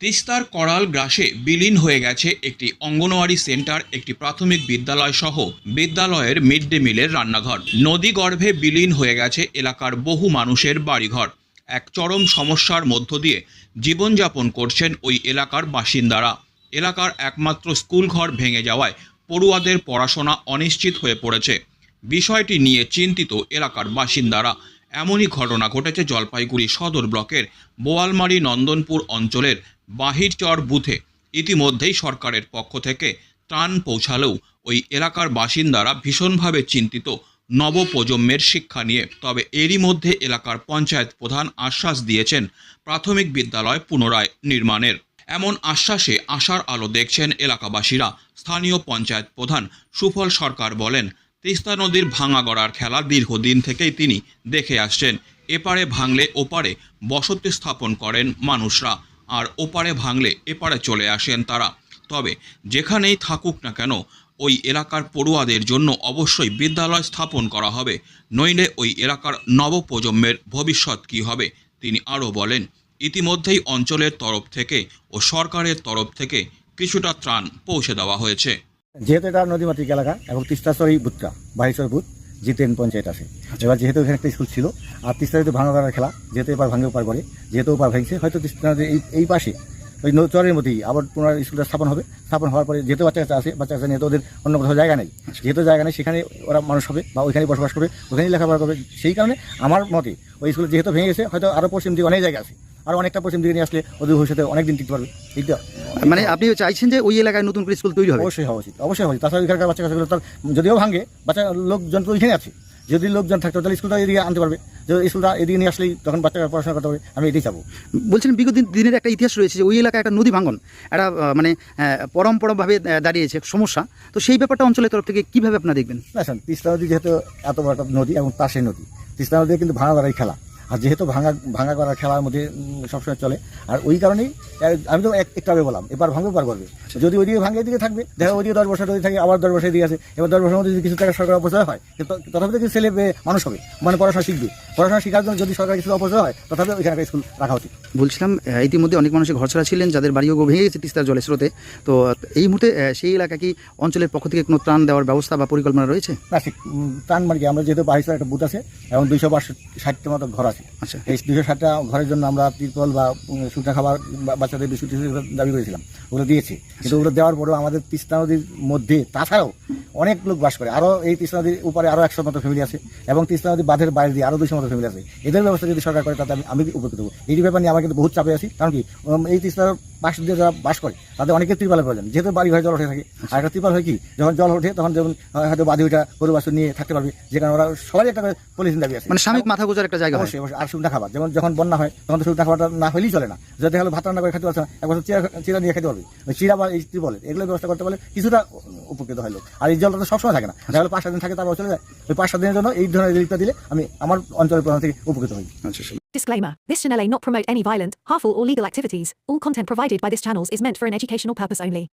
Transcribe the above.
তিস্তার করাল গ্রাসে বিলীন হয়ে গেছে একটি অঙ্গনওয়াড়ি সেন্টার, একটি প্রাথমিক বিদ্যালয় সহ বিদ্যালয়ের মিড ডে মিলের রান্নাঘর। নদী গর্ভে বিলীন হয়ে গেছে এলাকার বহু মানুষের বাড়িঘর। এক চরম সমস্যার মধ্য দিয়ে জীবনযাপন করছেন ওই এলাকার বাসিন্দারা। এলাকার একমাত্র স্কুল ঘর ভেঙে যাওয়ায় পড়ুয়াদের পড়াশোনা অনিশ্চিত হয়ে পড়েছে। বিষয়টি নিয়ে চিন্তিত এলাকার বাসিন্দারা। এমনই ঘটনা ঘটেছে জলপাইগুড়ি সদর ব্লকের বোয়ালমারি নন্দনপুর অঞ্চলের বাহিরচর বুথে ইতিমধ্যেই সরকারের পক্ষ থেকে ত্রাণ পৌঁছালেও ওই এলাকার বাসিন্দারা ভীষণভাবে চিন্তিত নবপ্রজন্মের শিক্ষা নিয়ে। তবে এরই মধ্যে এলাকার পঞ্চায়েত প্রধান আশ্বাস দিয়েছেন প্রাথমিক বিদ্যালয় পুনরায় নির্মাণের। এমন আশ্বাসে আশার আলো দেখছেন এলাকাবাসীরা। স্থানীয় পঞ্চায়েত প্রধান সুফল সরকার বলেন, তিস্তা নদীর ভাঙা গড়ার খেলা দীর্ঘদিন থেকেই তিনি দেখে আসছেন। এপারে ভাঙলে ওপারে বসতি স্থাপন করেন মানুষরা। আর ওপারে ভাঙলে এপারে চলে আসেন তারা। তবে যেখানেই থাকুক না কেন, ওই এলাকার পড়ুয়াদের জন্য অবশ্যই বিদ্যালয় স্থাপন করা হবে, নইলে ওই এলাকার নবপ্রজন্মের ভবিষ্যৎ কী হবে, তিনি আরও বলেন। ইতিমধ্যেই অঞ্চলের তরফ থেকে ও সরকারের তরফ থেকে কিছুটা ত্রাণ পৌঁছে দেওয়া হয়েছে। যেহেতু এটা নদীমাতৃক এলাকা এবং তিস্তাচরি বুথটা বাহিরচর বুথ জিতেন পঞ্চায়েত আছে। এবার যেহেতু এখানে একটা স্কুল ছিল আর তিস্তা যেহেতু ভাঙা করার খেলা যেহেতু এবার ভাঙে ওপার করে যেহেতু ওপার ভাঙছে হয়তো তিস্তা এই এই পাশে ওই চরের মধ্যেই আবার পুনরায় স্কুলটা স্থাপন হবে। স্থাপন হওয়ার পরে যেহেতু বাচ্চা কাচ্চা আছে বাচ্চা কাচ্চা নিয়ে ওদের অন্য কোথাও জায়গা নেই। যেহেতু জায়গা নেই সেখানে ওরা মানুষ হবে বা ওইখানে বসবাস করবে ওখানেই লেখাপড়া করবে। সেই কারণে আমার মতে ওই স্কুল যেহেতু ভেঙে গেছে হয়তো আরও পশ্চিম দিকে অনেক জায়গা আছে। আর অনেকটা পশ্চিম দিকে নিয়ে আসলে ওদের ভবিষ্যতে অনেক দিন টিকতে পারবে। এইটা মানে আপনি চাইছেন যে ওই এলাকায় নতুন করে স্কুল তৈরি হবে? অবশ্যই হওয়া উচিত অবশ্যই হওয়া উচিত। তাছাড়া এখানকার বাচ্চা কাচ্চাগুলো তার যদিও ভাঙে বাচ্চা লোকজন তো ওইখানে আছে। যদি লোকজন থাকতো তাহলে স্কুলটা এদিকে আনতে পারবে। যদি স্কুলটা এদিকে নিয়ে আসলেই তখন বাচ্চারা পড়াশোনা করতে পারবে আমি এটাই চাবো। বলছেন বিগত দিন- দিনের একটা ইতিহাস রয়েছে যে ওই এলাকায় একটা নদী ভাঙন একটা মানে পরম্পরাভাবে দাঁড়িয়েছে সমস্যা। তো সেই ব্যাপারটা অঞ্চলের তরফ থেকে কীভাবে আপনারা দেখবেন? না তিস্তা নদী যেহেতু এত বড় একটা নদী এবং পাশে নদী তিস্তা নদী কিন্তু ভাঙা করার খেলা। আর যেহেতু ভাঙা ভাঙা করার খেলার মধ্যে সবসময় চলে। আর ওই কারণেই আমি তো এক- একটু আগে বললাম এবার ভাঙবে পার করবে। যদি ওইদিকে ভাঙে এদিকে থাকবে। দেখা ওইদিকে দশ বছর যদি থাকে আবার দশ বছর এদিকে আছে। এবার দশ বছরের মধ্যে যদি কিছু টাকা সরকার অপচয় হয় তথাপি কিছু ছেলে মানুষ হবে। মানে পড়াশোনা শিখবে। পড়াশোনা শেখার জন্য যদি সরকার কিছু অপচয় হয় তথাপি ওইখানে স্কুল রাখা উচিত। বলছিলাম ইতিমধ্যে অনেক মানুষের ঘর ছাড়া ছিলেন যাদের বাড়িও ভেঙে গেছে তিস্তার জলের স্রোতে। তো এই মুহূর্তে সেই এলাকা কি অঞ্চলের পক্ষ থেকে কোনো ত্রাণ দেওয়ার ব্যবস্থা বা পরিকল্পনা রয়েছে? না ঠিক টান মানে কি? আমরা যেহেতু বাহির একটা বুথ আছে এবং দুইশো ষাটটা মতো ঘর আছে। আচ্ছা। এই দুশো ষাটটা ঘরের জন্য আমরা তিরপল বা শুকনা খাবার বাচ্চাদের বিস্কুট দাবি করেছিলাম। ওগুলো দিয়েছি। কিন্তু ওগুলো দেওয়ার পরেও আমাদের তিস্তা নদীর মধ্যে তাছাড়াও অনেক লোক বাস করে। আরও এই তিস্তা নদীর উপরে আরও একশো মতো ফ্যামিলি আছে এবং তিস্তা নদীর বাঁধের বাইরে দিয়ে আরও দুশো মতো ফ্যামিলি আছে। এদের ব্যবস্থা যদি সরকার করে তাতে আমি আমি উপকৃত হব। এই ব্যাপার নিয়ে আমার কিন্তু বহুত চাপে আছি। কারণ কি এই তিস্তার পাশ দিয়ে যারা বাস করে তাদের অনেকের ত্রিপালের প্রয়োজন যেহেতু বাড়ি ঘরে জল উঠে থাকে আর একটা ত্রিপাল হয় কি যখন জল ওঠে তখন যেমন হয়তো বাদি ওইটা গরু নিয়ে থাকতে পারবে। যেখানে ওরা সবাই একটা পলিথিন দাবি আছে। মানে স্বামীক মাথা গোজার একটা জায়গা অবশ্যই। আর শুকনা খাবার। যেমন যখন বন্যা হয় তখন তো শুকনা খাবারটা না হলেই চলে না। যদি হলো ভাত রান্না করে খেতে পারছে না এক বছর চিরা চিরা নিয়ে খেতে পারবে। ওই চিরা বা এই বলে এগুলো ব্যবস্থা করতে পারলে কিছুটা উপকৃত হয় লোক। আর এই জলটা তো সবসময় থাকে না। দেখা হলো পাঁচ সাত দিন থাকে তারপর চলে যায়। ওই পাঁচ সাত দিনের জন্য এই ধরনের রিলিফটা দিলে আমি আমার অঞ্চলের প্রধান থেকে উপকৃত হই। আচ্ছা আচ্ছা। Disclaimer This channel may not promote any violent, harmful, or legal activities. All content provided by this channel is meant for an educational purpose only.